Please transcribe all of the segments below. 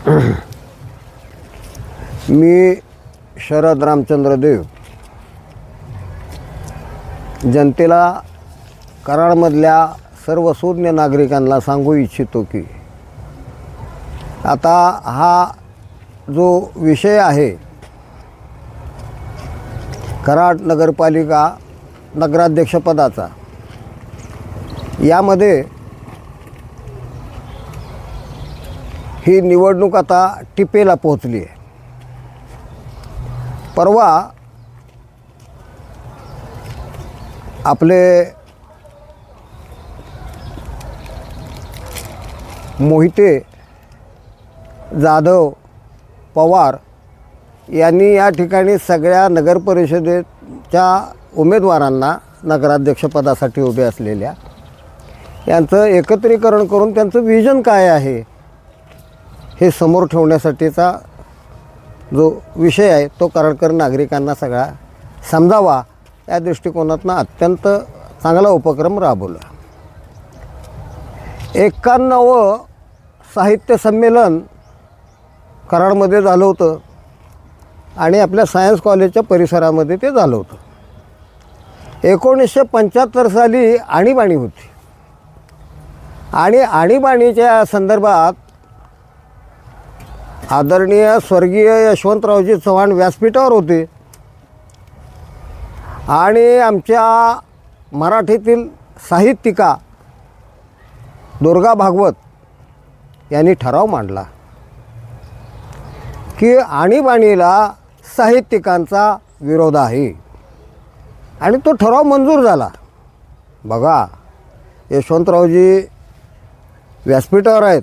मी शरद रामचंद्र देव. जनतेला कराडमधल्या सर्व शून्य नागरिकांना सांगू इच्छितो की आता हा जो विषय आहे कराड नगरपालिका नगराध्यक्षपदाचा यामध्ये ही निवडणूक आता टिपेला पोहोचली आहे. परवा आपले मोहिते जाधव पवार यांनी या ठिकाणी सगळ्या नगरपरिषदेच्या उमेदवारांना नगराध्यक्षपदासाठी उभे असलेल्या यांचं एकत्रीकरण करून त्यांचं विजन काय आहे? हे समोर ठेवण्यासाठीचा जो विषय आहे तो कराडकर नागरिकांना सगळा समजावा. या दृष्टिकोनातनं अत्यंत चांगला उपक्रम राबवला. एकाण्णवं साहित्य संमेलन कराडमध्ये झालं होतं. आणि आपल्या सायन्स कॉलेजच्या परिसरामध्ये ते झालं होतं. एकोणीसशे पंच्याहत्तर साली आणीबाणी होती. आणि आणीबाणीच्या संदर्भात आदरणीय स्वर्गीय यशवंतरावजी चव्हाण व्यासपीठावर होते. आणि आमच्या मराठीतील साहित्यिका दुर्गा भागवत यांनी ठराव मांडला की आणीबाणीला साहित्यिकांचा विरोध आहे. आणि तो ठराव मंजूर झाला. बघा यशवंतरावजी व्यासपीठावर आहेत.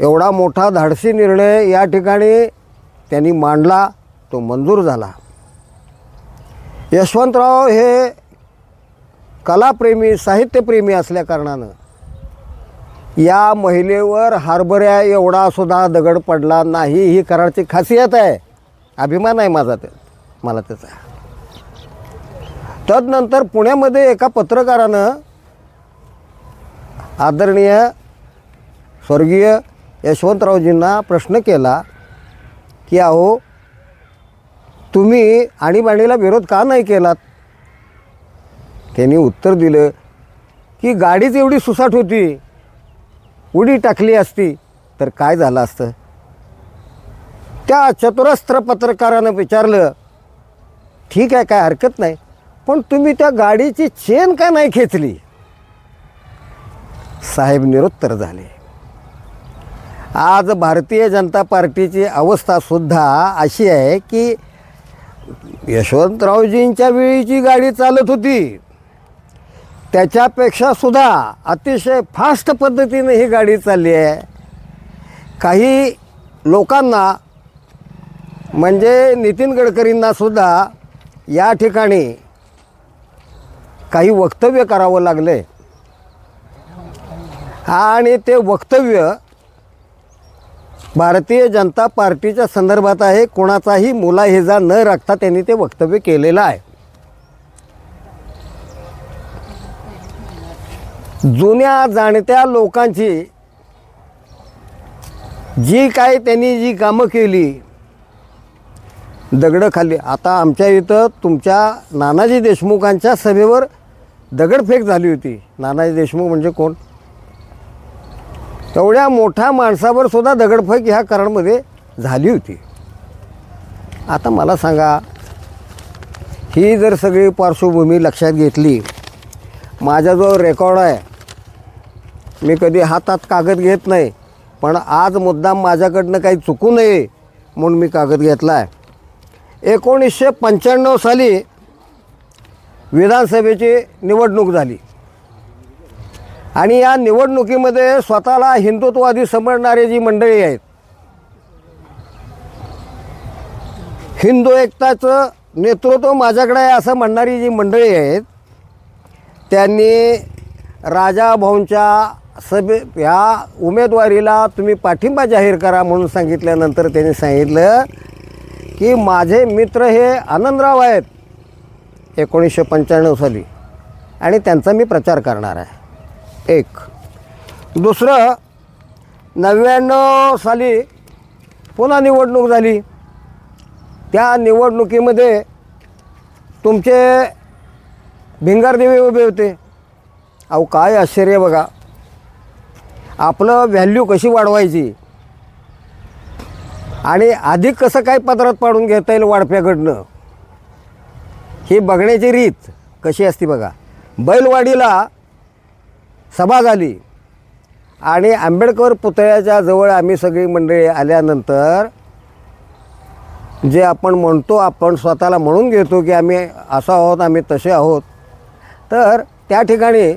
एवढा मोठा धाडसी निर्णय या ठिकाणी त्यांनी मांडला तो मंजूर झाला. यशवंतराव हे कलाप्रेमी साहित्यप्रेमी असल्याकारणानं या महिलेवर हरभऱ्या एवढा सुद्धा दगड पडला नाही ही कराडची खासियत आहे. अभिमान आहे माझा ते मला त्याचा. तदनंतर पुण्यामध्ये एका पत्रकारानं आदरणीय स्वर्गीय यशवंतरावजींना प्रश्न केला की अहो तुम्ही आणीबाणीला विरोध का नाही केलात? त्यांनी उत्तर दिलं की गाडीच एवढी सुसाट होती उडी टाकली असती तर काय झालं असतं? त्या चतुरस्त्र पत्रकारानं विचारलं ठीक आहे काय हरकत नाही पण तुम्ही त्या गाडीची चेन का नाही खेचली? साहेब निरुत्तर झाले. आज भारतीय जनता पार्टीची अवस्थासुद्धा अशी आहे की यशवंतरावजींच्या वेळीची गाडी चालत होती. त्याच्यापेक्षा सुद्धा अतिशय फास्ट पद्धतीने ही गाडी चालली आहे. काही लोकांना म्हणजे नितीन गडकरींना सुद्धा या ठिकाणी काही वक्तव्य करावं लागले आणि ते वक्तव्य भारतीय जनता पार्टीच्या संदर्भात आहे. कोणाचाही मुलाहिजा न राखता त्यांनी ते वक्तव्य केलेलं आहे. जुन्या जाणत्या लोकांची जी काय त्यांनी जी कामं केली दगडं खाल्ली. आता आमच्या इथं तुमच्या नानाजी देशमुखांच्या सभेवर दगडफेक झाली होती. नानाजी देशमुख म्हणजे कोण? तेवढ्या मोठ्या माणसावर सुद्धा दगडफेक ह्या कराडमध्ये झाली होती. आता मला सांगा ही जर सगळी पार्श्वभूमी लक्षात घेतली माझा जो रेकॉर्ड आहे. मी कधी हातात कागद घेत नाही पण आज मुद्दाम माझ्याकडनं काही चुकू नये म्हणून मी कागद घेतला आहे एकोणीसशे पंच्याण्णव साली विधानसभेची निवडणूक झाली. आणि या निवडणुकीमध्ये स्वतःला हिंदुत्ववादी समजणारे जी मंडळी आहेत हिंदू एकताचं नेतृत्व माझ्याकडे आहे असं म्हणणारी जी मंडळी आहेत त्यांनी राजाभाऊंच्या सभे ह्या उमेदवारीला तुम्ही पाठिंबा जाहीर करा म्हणून सांगितल्यानंतर त्यांनी सांगितलं की माझे मित्र हे आनंदराव आहेत एकोणीसशे पंच्याण्णव साली. आणि त्यांचा मी प्रचार करणार आहे. एक. दुसरं नव्याण्णव साली पुन्हा निवडणूक झाली. त्या निवडणुकीमध्ये तुमचे भिंगारदेवी उभे होते. अहो काय आश्चर्य बघा. आपलं व्हॅल्यू कशी वाढवायची? आणि अधिक कसं काय पदरात पाडून घेता येईल वाढप्याकडनं? ही बघण्याची रीत कशी असते बघा. बैलवाडीला सभा झाली. आणि आंबेडकर पुतळ्याच्या जवळ आम्ही सगळी मंडळी आल्यानंतर जे आपण म्हणतो आपण स्वतःला म्हणून घेतो की आम्ही असं आहोत आम्ही तसे आहोत. तर त्या ठिकाणी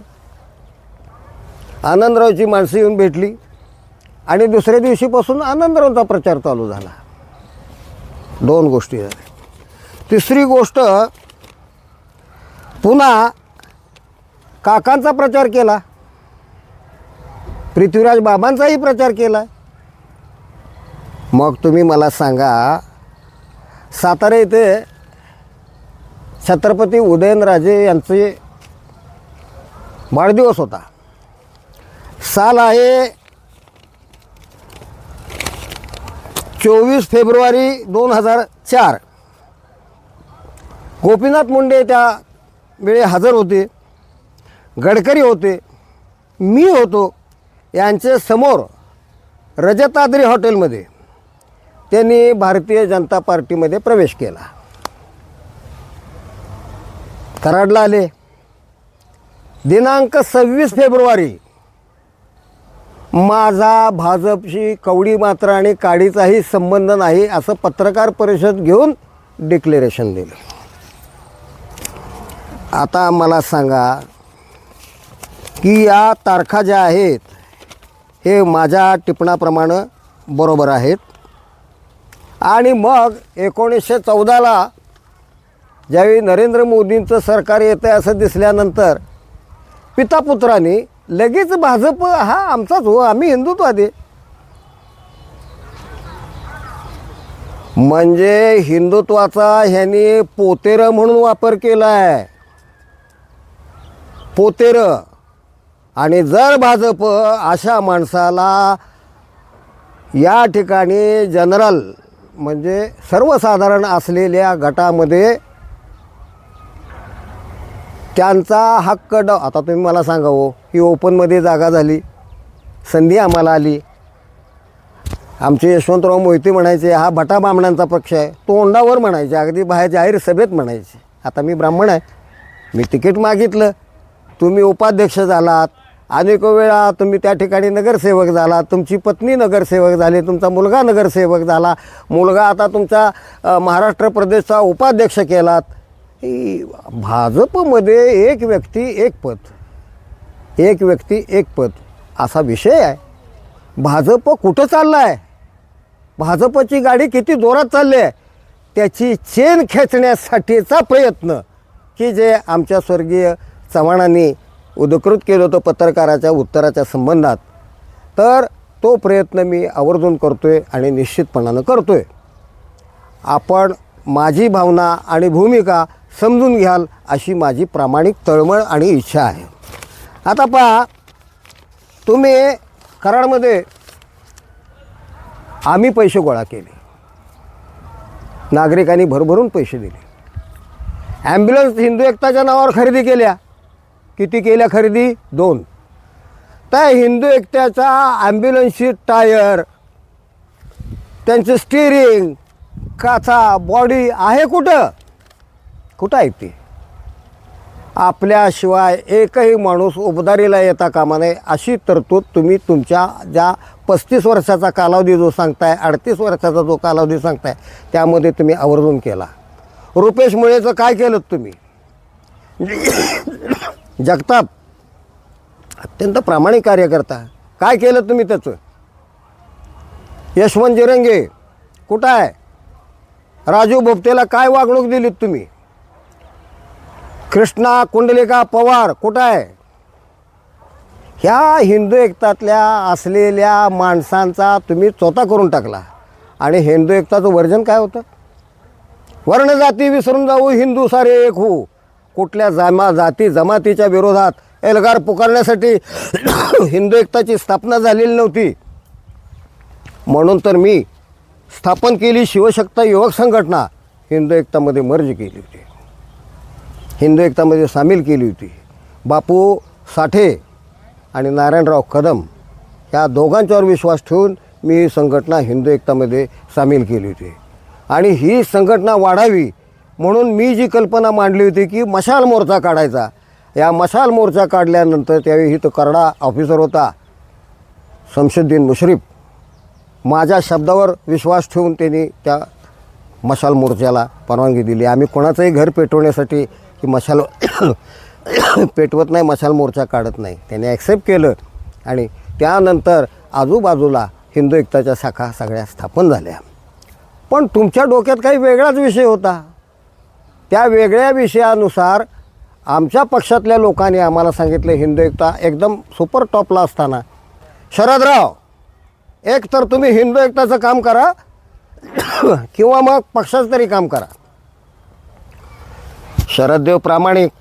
आनंदरावची माणसं येऊन भेटली आणि दुसऱ्या दिवशीपासून आनंदरावचा प्रचार चालू झाला. दोन गोष्टी झाल्या. तिसरी गोष्ट पुन्हा काकांचा प्रचार केला. पृथ्वीराज बाबांचाही प्रचार केला. मग तुम्ही मला सांगा सातारा येथे छत्रपती उदयनराजे यांचे वाढदिवस होता. साल आहे चोवीस फेब्रुवारी दोन हजार चार. गोपीनाथ मुंडे त्या वेळी हजर होते. गडकरी होते. मी होतो. यांचे समोर रजताद्री हॉटेलमध्ये त्यांनी भारतीय जनता पार्टीमध्ये प्रवेश केला. कराडला आले. दिनांक सव्वीस फेब्रुवारी माझा भाजपशी कवडी मात्र आणि काडीचाही संबंध नाही असं पत्रकार परिषद घेऊन डिक्लेरेशन दिलं. आता मला सांगा की या तारखा ज्या आहेत हे माझ्या टिपणाप्रमाणे बरोबर आहेत. आणि मग एकोणीसशे चौदाला ज्यावेळी नरेंद्र मोदींचं सरकार येतं आहे असं दिसल्यानंतर पितापुत्रांनी लगेच भाजप हा आमचाच हो आम्ही हिंदुत्वादी म्हणजे हिंदुत्वाचा ह्यांनी पोतेर म्हणून वापर केला आहे पोतेरं. आणि जर भाजप अशा माणसाला या ठिकाणी जनरल म्हणजे सर्वसाधारण असलेल्या गटामध्ये त्यांचा हक्क ड आता तुम्ही मला सांगा हो ही ओपनमध्ये जागा झाली संधी आम्हाला आली. आमचे यशवंतराव मोहिते म्हणायचे हा भटा बामणांचा पक्ष आहे. तोंडावर म्हणायचे अगदी बाहेर जाहीर सभेत म्हणायचे. आता मी ब्राह्मण आहे. मी तिकीट मागितलं. तुम्ही उपाध्यक्ष झालात. अनेक वेळा तुम्ही त्या ठिकाणी नगरसेवक झाला तुमची पत्नी नगरसेवक झाली तुमचा मुलगा नगरसेवक झाला मुलगा आता तुमचा महाराष्ट्र प्रदेशचा उपाध्यक्ष केलात. भाजपमध्ये एक व्यक्ती एक पद. एक व्यक्ती एक पद. असा विषय आहे. भाजप कुठं चाललं आहे भाजपची गाडी किती जोरात चालली आहे त्याची चेन खेचण्यासाठीचा प्रयत्न. की जे आमच्या स्वर्गीय चव्हाणांनी उदकृत केलं होतं पत्रकाराच्या उत्तराच्या संबंधात. तर तो प्रयत्न मी आवर्जून करतो आहे आणि निश्चितपणानं करतो आहे आपण माझी भावना आणि भूमिका समजून घ्याल अशी माझी प्रामाणिक तळमळ आणि इच्छा आहे. आता पहा तुम्ही कराडमध्ये आम्ही पैसे गोळा केले. नागरिकांनी भरभरून पैसे दिले. ॲम्ब्युलन्स हिंदू एकताच्या नावावर खरेदी केल्या. किती केल्या खरेदी? दोन. त्या हिंदू एकट्याचा ॲम्ब्युलन्सची टायर त्यांचं स्टिअरिंग काचा बॉडी आहे कुठं? कुठं आहे ती? आपल्याशिवाय एकही माणूस उबदारीला येता कामा नये अशी तरतूद तुम्ही तुमच्या ज्या पस्तीस वर्षाचा कालावधी जो सांगताय अडतीस वर्षाचा जो कालावधी सांगताय त्यामध्ये तुम्ही आवर्जून केला. रुपेश मुळेचं काय केलं तुम्ही? जगताप. अत्यंत प्रामाणिक कार्यकर्ता. काय केलं तुम्ही त्याचं? यशवंत जिरंगे कुठं आहे? राजू भोपतेला काय वागणूक दिलीत तुम्ही? कृष्णा कुंडलिका पवार कुठं आहे? ह्या हिंदू एकतातल्या असलेल्या माणसांचा तुम्ही चोता करून टाकला. आणि हिंदू एकताचं वर्जन काय होतं? वर्ण जाती विसरून जाऊ हिंदू सारे एक हो कुठल्या जमा जाती जमातीच्या विरोधात एल्गार पुकारण्यासाठी हिंदू एकताची स्थापना झालेली नव्हती. म्हणून तर मी स्थापन केली शिवशक्ता युवक संघटना. हिंदू एकतामध्ये मर्ज केली होती. हिंदू एकतामध्ये सामील केली होती. बापू साठे आणि नारायणराव कदम या दोघांच्यावर विश्वास ठेवून मी ही संघटना हिंदू एकतामध्ये सामील केली होती. आणि ही संघटना वाढावी म्हणून मी जी कल्पना मांडली होती की मशाल मोर्चा काढायचा. या मशाल मोर्चा काढल्यानंतर त्यावेळी इथं करडा ऑफिसर होता शमशुद्दीन मुश्रीफ. माझ्या शब्दावर विश्वास ठेवून त्यांनी त्या मशाल मोर्चाला परवानगी दिली. आम्ही कोणाचंही घर पेटवण्यासाठी की मशाल पेटवत नाही मशाल मोर्चा काढत नाही. त्याने ॲक्सेप्ट केलं आणि त्यानंतर आजूबाजूला हिंदू एकताच्या शाखा सगळ्या स्थापन झाल्या. पण तुमच्या डोक्यात काही वेगळाच विषय होता. त्या वेगळ्या विषयानुसार आमच्या पक्षातल्या लोकांनी आम्हाला सांगितलं हिंदू एकता एकदम सुपर टॉपला असताना. शरदराव एक तर तुम्ही हिंदू एकताचं काम करा किंवा मग पक्षाचं तरी काम करा. शरददेव प्रामाणिक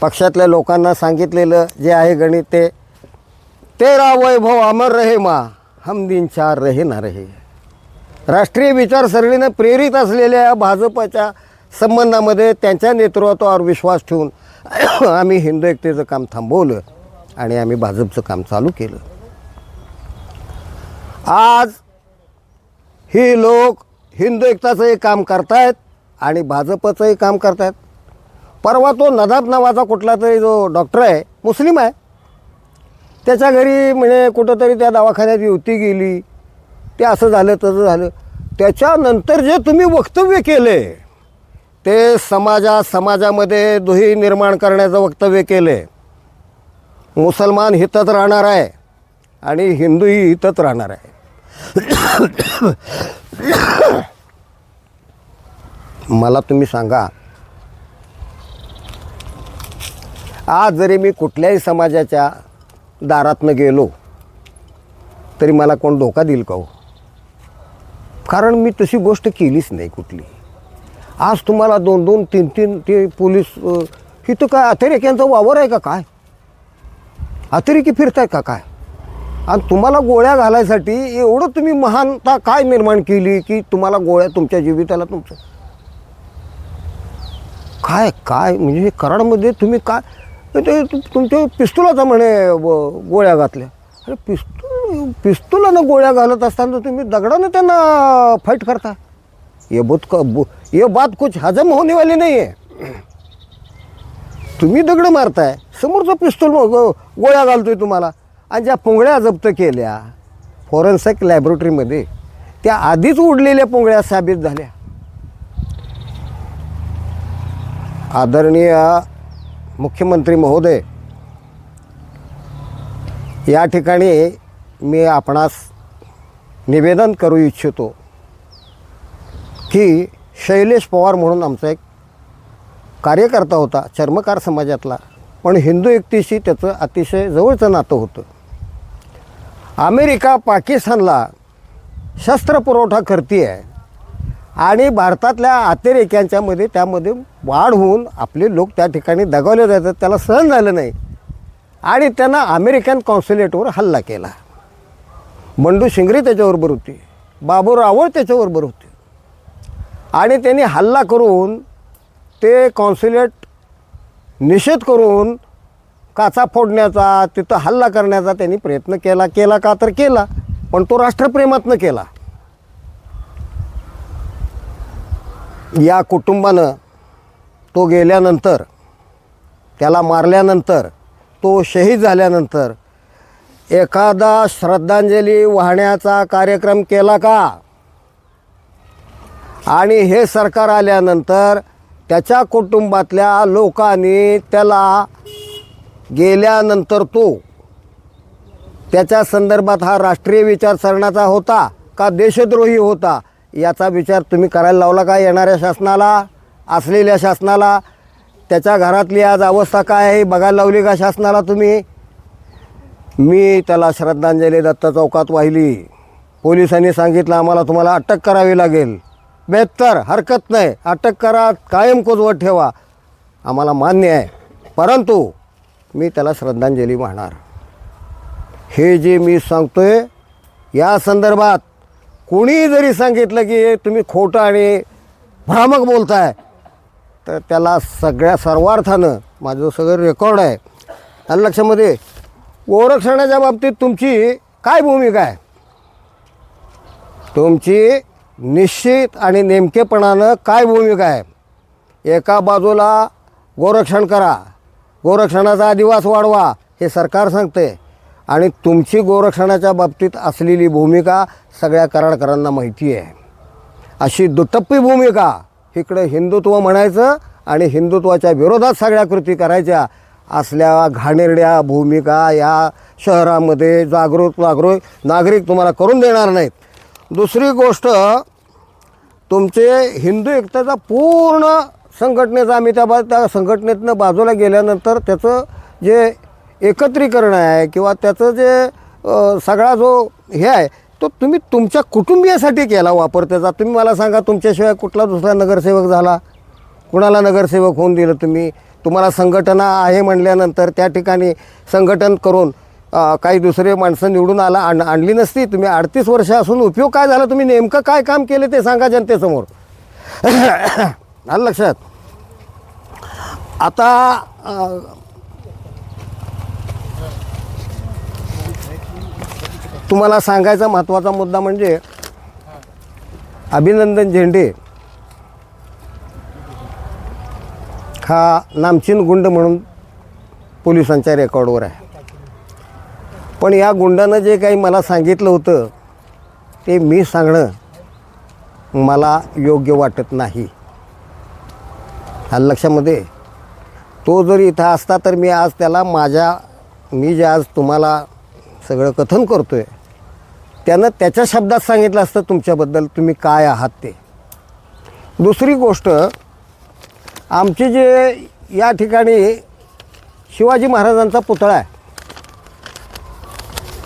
पक्षातल्या लोकांना सांगितलेलं जे आहे गणित ते तेरा वैभव अमर रहे मा हम दिन चार रहे ना रहे. राष्ट्रीय विचारसरणीनं प्रेरित असलेल्या भाजपच्या संबंधामध्ये त्यांच्या नेतृत्वावर विश्वास ठेवून आम्ही हिंदू एकतेचं काम थांबवलं आणि आम्ही भाजपचं काम चालू केलं. आज ही लोक हिंदू एकताचंही काम करतायत आणि भाजपचंही काम करतायत. परवा तो नदाब नावाचा कुठला तरी जो डॉक्टर आहे मुस्लिम आहे त्याच्या घरी म्हणजे कुठंतरी त्या दवाखान्यात युती गेली ते असं झालं तसं झालं. त्याच्यानंतर जे तुम्ही वक्तव्य केले ते समाजा समाजामध्ये दुही निर्माण करण्याचं वक्तव्य केले. मुसलमान हितच राहणार आहे आणि हिंदूही हितच राहणार आहे. मला तुम्ही सांगा आज जरी मी कुठल्याही समाजाच्या दारातनं गेलो तरी मला कोण धोका देईल का हो? कारण मी तशी गोष्ट केलीच नाही कुठली. आज तुम्हाला दोन दोन तीन तीन ते पोलीस ही तर काय अतिरेक्यांचा वावर आहे का काय? अतिरेकी फिरताय का काय? आणि तुम्हाला गोळ्या घालायसाठी एवढं तुम्ही महानता काय निर्माण केली की तुम्हाला गोळ्या तुमच्या जीविताला तुमचं काय काय? म्हणजे कराडमध्ये तुम्ही काय? ते तुमच्या पिस्तुलाचा म्हणे व- गोळ्या घातल्या. अरे पिस्तूल पिस्तुलानं गोळ्या घालत असताना तुम्ही दगडानं त्यांना फाईट करता? ये बहुत क- बो- ये बात कुछ हजम होने वाली नाही आहे. तुम्ही दगड मारताय समोरचं पिस्तूल मग गोळ्या घालतोय तुम्हाला. आणि ज्या पोंगळ्या जप्त केल्या फॉरेन्सिक लॅबोरेटरीमध्ये त्या आधीच उडलेल्या पोंगळ्या साबित झाल्या. आदरणीय मुख्यमंत्री महोदय या ठिकाणी मी आपणास निवेदन करू इच्छितो की शैलेश पवार म्हणून आमचा एक कार्यकर्ता होता चर्मकार समाजातला. पण हिंदू एकतेशी त्याचं अतिशय जवळचं नातं होतं. अमेरिका पाकिस्तानला शस्त्रपुरवठा करते आहे आणि भारतातल्या अतिरेक्यांच्यामध्ये त्यामध्ये वाढ होऊन आपले लोक त्या ठिकाणी दगावले जातात त्याला सहन झालं नाही. आणि त्यांना अमेरिकन कॉन्सुलेटवर हल्ला केला. बंडू शिंगरे त्याच्याबरोबर होते. बाबू रावळ त्याच्याबरोबर होते. आणि त्यांनी हल्ला करून ते कॉन्सुलेट निषेध करून काचा फोडण्याचा तिथं हल्ला करण्याचा त्यांनी प्रयत्न केला. केला का तर केला पण तो राष्ट्रप्रेमातनं केला. या कुटुंबानं तो गेल्यानंतर त्याला मारल्यानंतर तो शहीद झाल्यानंतर एखादा श्रद्धांजली वाहण्याचा कार्यक्रम केला का? आणि हे सरकार आल्यानंतर त्याच्या कुटुंबातल्या लोकांनी त्याला गेल्यानंतर तो त्याच्या संदर्भात हा राष्ट्रीय विचारसरणाचा होता का देशद्रोही होता? याचा विचार तुम्ही करायला लावला का येणाऱ्या शासनाला असलेल्या शासनाला? त्याच्या घरातली आज अवस्था काय आहे बघायला लावली का शासनाला तुम्ही? मी त्याला श्रद्धांजली दत्त चौकात वाहिली. पोलिसांनी सांगितलं आम्हाला तुम्हाला अटक करावी लागेल. बेहत्तर हरकत नाही. अटक करा कायम कोजवत ठेवा. आम्हाला मान्य आहे. परंतु मी त्याला श्रद्धांजली वाहणार. हे जे मी सांगतोय या संदर्भात कोणी जरी सांगितलं की हे तुम्ही खोटं आणि भ्रामक बोलताय तर त्याला सगळ्या सर्वार्थानं माझं सगळं रेकॉर्ड आहे आणि लक्षामध्ये गोरक्षणाच्या बाबतीत तुमची काय भूमिका आहे? तुमची निश्चित आणि नेमकेपणानं काय भूमिका आहे? एका बाजूला गोरक्षण करा गोरक्षणाचा अधिवास वाढवा हे सरकार सांगते आणि तुमची गोरक्षणाच्या बाबतीत असलेली भूमिका सगळ्या कराडकरांना माहिती आहे. अशी दुटप्पी भूमिका इकडं हिंदुत्व म्हणायचं आणि हिंदुत्वाच्या विरोधात सगळ्या कृती करायच्या. असल्या घाणेरड्या भूमिका या शहरामध्ये जागृत जागृत नागरिक तुम्हाला करून देणार नाहीत. दुसरी गोष्ट तुमचे हिंदू एकतेचा पूर्ण संघटनेचा आम्ही त्या बा त्या संघटनेतनं बाजूला गेल्यानंतर त्याचं जे एकत्रीकरण आहे किंवा त्याचं जे सगळा जो हे आहे तो तुम्ही तुमच्या कुटुंबियासाठी केला वापर त्याचा. तुम्ही मला सांगा तुमच्याशिवाय कुठला दुसरा नगरसेवक झाला? कुणाला नगरसेवक होऊन दिलं तुम्ही? तुम्हाला संघटना आहे म्हणल्यानंतर त्या ठिकाणी संघटन करून काही दुसरे माणसं निवडून आला आण आणली नसती. तुम्ही अडतीस वर्ष असून उपयोग काय झाला? तुम्ही नेमकं काय काम केलं ते सांगा जनतेसमोर. आलं लक्षात? आता तुम्हाला सांगायचा महत्त्वाचा मुद्दा म्हणजे अभिनंदन झेंडे. हा नामचीन गुंड म्हणून पोलिसांच्या रेकॉर्डवर आहे. पण या गुंडानं जे काही मला सांगितलं होतं ते मी सांगणं मला योग्य वाटत नाही. आलं लक्षामध्ये तो जर इथं असता तर मी आज त्याला माझ्या मी जे आज तुम्हाला सगळं कथन करतो आहे त्यानं त्याच्या शब्दात सांगितलं असतं तुमच्याबद्दल तुम्ही काय आहात ते. दुसरी गोष्ट आमचे जे या ठिकाणी शिवाजी महाराजांचा पुतळा आहे.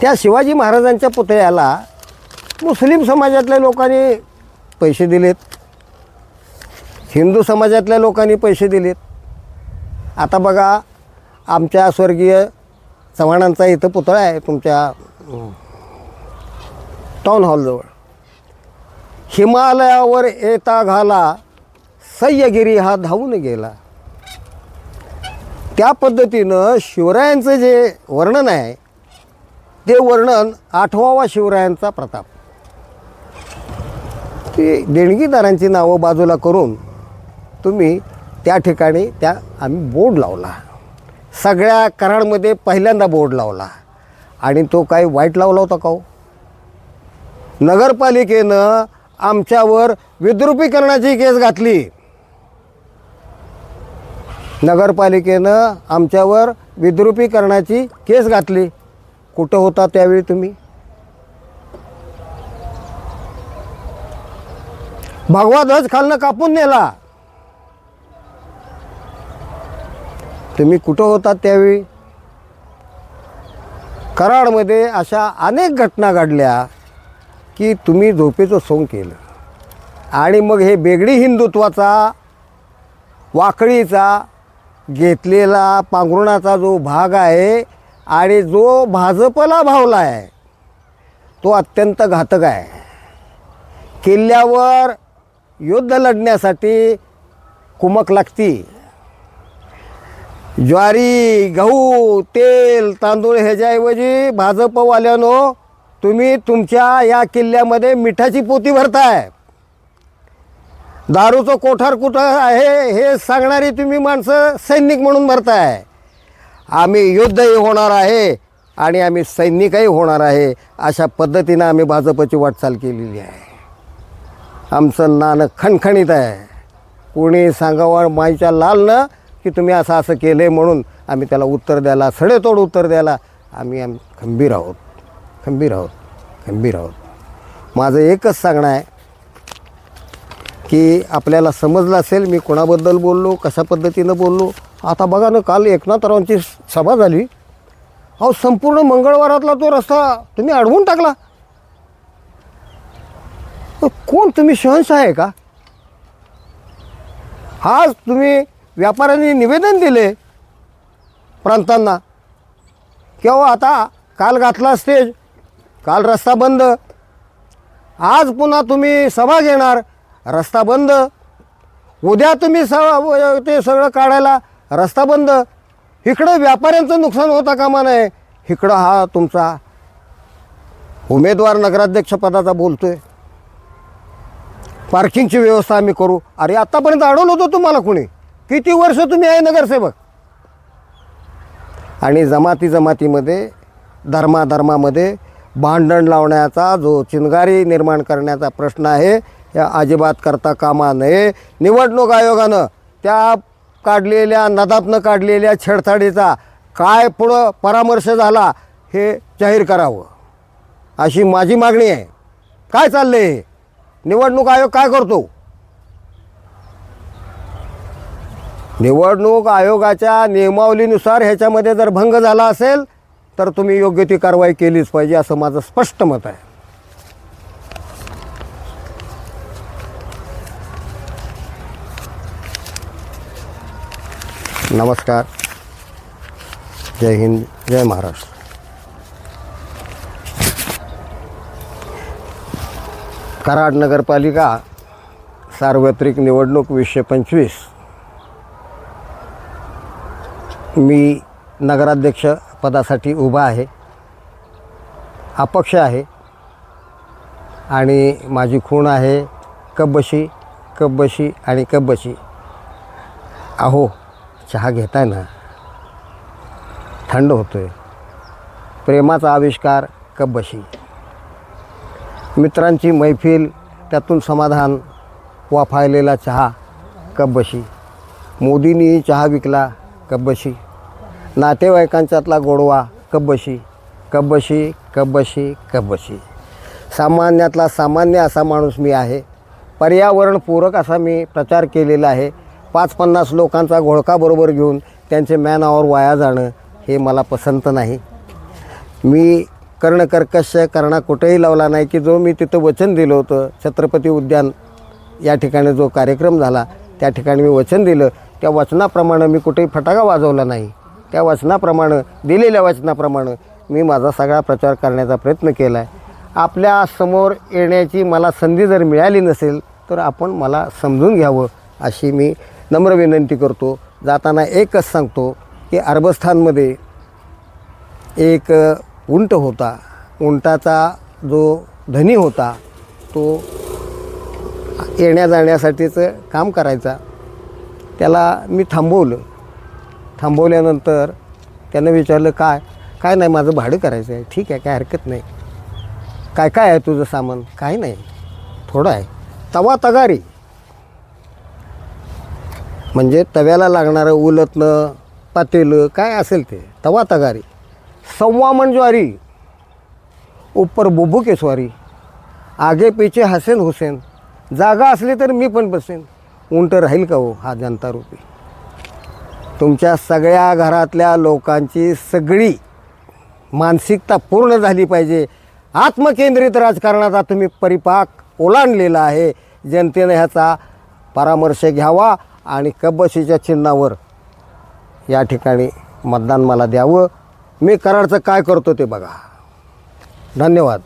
त्या शिवाजी महाराजांच्या पुतळ्याला मुस्लिम समाजातल्या लोकांनी पैसे दिलेत. हिंदू समाजातल्या लोकांनी पैसे दिलेत. आता बघा आमच्या स्वर्गीय चव्हाणांचा इथं पुतळा आहे तुमच्या टाउन हॉलजवळ. हिमालयावर येता घाला सह्यगिरी हा धावून गेला. त्या पद्धतीनं शिवरायांचं जे वर्णन आहे ते वर्णन आठवावा शिवरायांचा प्रताप. ते देणगीदारांची नावं बाजूला करून तुम्ही त्या ठिकाणी त्या आम्ही बोर्ड लावला. सगळ्या कराडमध्ये पहिल्यांदा बोर्ड लावला. आणि तो काही वाईट लावला होता का हो? नगरपालिकेनं आमच्यावर विद्रुपीकरणाची केस घातली. नगरपालिकेनं आमच्यावर विद्रुपीकरणाची केस घातली. कुठं होता त्यावेळी तुम्ही? भगवा ध्वज खालनं कापून नेला. तुम्ही कुठं होता त्यावेळी? कराडमध्ये अशा अनेक घटना घडल्या. की तुम्ही झोपेचं सोंग केलं. आणि मग हे बेगडी हिंदुत्वाचा वाकळीचा घेतलेला पांघरुणाचा जो भाग आहे आणि जो भाजपला भावला आहे तो अत्यंत घातक आहे. किल्ल्यावर युद्ध लढण्यासाठी कुमक लागती. ज्वारी गहू तेल तांदूळ ह्याच्याऐवजी भाजपवाल्यानो तुम्ही तुमच्या या किल्ल्यामध्ये मिठाची पोती भरताय. दारूचं कोठार कुठं आहे हे सांगणारी तुम्ही माणसं सैनिक म्हणून भरताय. आम्ही युद्धही होणार आहे आणि आम्ही सैनिकही होणार आहे अशा पद्धतीनं आम्ही भाजपची वाटचाल केलेली आहे. आमचं नाणं खणखणीत आहे. कोणी सांगावं माईच्या लाल की तुम्ही असं असं केलं आहे म्हणून आम्ही त्याला उत्तर द्यायला सडेतोड उत्तर द्यायला आम्ही आम्ही खंबीर आहोत. खंबीर आहोत खंबीर आहोत. माझं एकच सांगणं आहे की आपल्याला समजलं असेल मी कोणाबद्दल बोललो कशा पद्धतीनं बोललो. आता बघा ना काल एकनाथरावांची सभा झाली. अहो संपूर्ण मंगळवारातला तो रस्ता तुम्ही अडवून टाकला. कोण तुम्ही शहनशाह आहे का? आज तुम्ही व्यापाऱ्यांनी निवेदन दिले प्रांतांना किंवा आता काल घातला स्टेज काल रस्ता बंद. आज पुन्हा तुम्ही सभा घेणार. रस्ता बंद. उद्या तुम्ही स ते सगळं काढायला रस्ता बंद. इकडं व्यापाऱ्यांचं नुकसान होता कामा नये. इकडं हा तुमचा उमेदवार नगराध्यक्षपदाचा बोलतोय. पार्किंगची व्यवस्था आम्ही करू. अरे आत्तापर्यंत अडवलं होतं तुम्हाला कुणी? किती वर्ष तुम्ही आहे नगरसेवक? आणि जमाती जमातीमध्ये धर्माधर्मामध्ये भांडण लावण्याचा जो चिंगारी निर्माण करण्याचा प्रश्न आहे या अजिबात करता कामा नये. निवडणूक आयोगानं त्या काढलेल्या नदातनं काढलेल्या छेडछाडीचा काय पुढं परामर्श झाला हे जाहीर करावं. अशी माझी मागणी आहे. काय चाललं हे? निवडणूक आयोग काय करतो? निवडणूक आयोगाच्या नियमावलीनुसार ह्याच्यामध्ये जर भंग झाला असेल तर तुम्ही योग्य ती कारवाई केलीच पाहिजे असं माझं स्पष्ट मत आहे. नमस्कार. जय हिंद जय महाराष्ट्र. कराड नगरपालिका सार्वत्रिक निवडणूक वीसशे पंचवीस. मी नगराध्यक्ष पदासाठी उभा आहे. अपक्ष आहे. आणि माझी खूण आहे कब्बशी कब्बशी आणि कब्बशी. अहो चहा घेताय ना? थंड होतो आहे प्रेमाचा आविष्कार कब्बशी. मित्रांची मैफिल त्यातून समाधान वाफायलेला चहा कब्बशी. मोदींनीही चहा विकला कब्बशी. नातेवाईकांच्यातला गोडवा कब्बशी. कब्बशी कब्बशी कब्बशी. सामान्यातला सामान्य असा माणूस मी आहे. पर्यावरणपूरक असा मी प्रचार केलेला आहे. पाच पन्नास लोकांचा घोळका बरोबर घेऊन त्यांचे मॅन आवर वाया जाणं हे मला पसंत नाही. मी कर्णकर्कश करणा कुठेही लावला नाही की जो मी तिथं वचन दिलं होतं छत्रपती उद्यान या ठिकाणी जो कार्यक्रम झाला त्या ठिकाणी मी वचन दिलं. त्या वचनाप्रमाणे मी कुठेही फटाका वाजवला नाही. त्या वचनाप्रमाणे दिलेल्या वचनाप्रमाणे मी माझा सगळा प्रचार करण्याचा प्रयत्न केला आहे आपल्यासमोर येण्याची मला संधी जर मिळाली नसेल तर आपण मला समजून घ्यावं अशी मी नम्र विनंती करतो. जाताना एकच सांगतो की अरबस्थानमध्ये एक उंट होता. उंटाचा जो धनी होता तो येण्या जाण्यासाठीचं काम करायचा. त्याला मी थांबवलं. थांबवल्यानंतर त्यानं विचारलं काय? काय नाही माझं भाडं करायचं आहे. ठीक आहे काय हरकत नाही. काय काय आहे तुझं सामान? काय नाही. थोडं आहे. तवा तगारी. म्हणजे तव्याला लागणारं उलतनं पातेलं काय असेल ते. तवा तगारी. सव्वा मन ज्वारी ऊपर बुबू स्वारी आगे पिचे हसेन हुसेन. जागा असली तर मी पण बसेन. उंट राहील का हो? हा जनता रूपी. तुमच्या सगळ्या घरातल्या लोकांची सगळी मानसिकता पूर्ण झाली पाहिजे. आत्मकेंद्रित राजकारणाचा तुम्ही परिपाक ओलांडलेला आहे. जनतेनं ह्याचा परामर्श घ्यावा आणि कब्बशीच्या चिन्हावर या ठिकाणी मतदान मला द्यावं. मी कराडचं काय करतो ते बघा. धन्यवाद.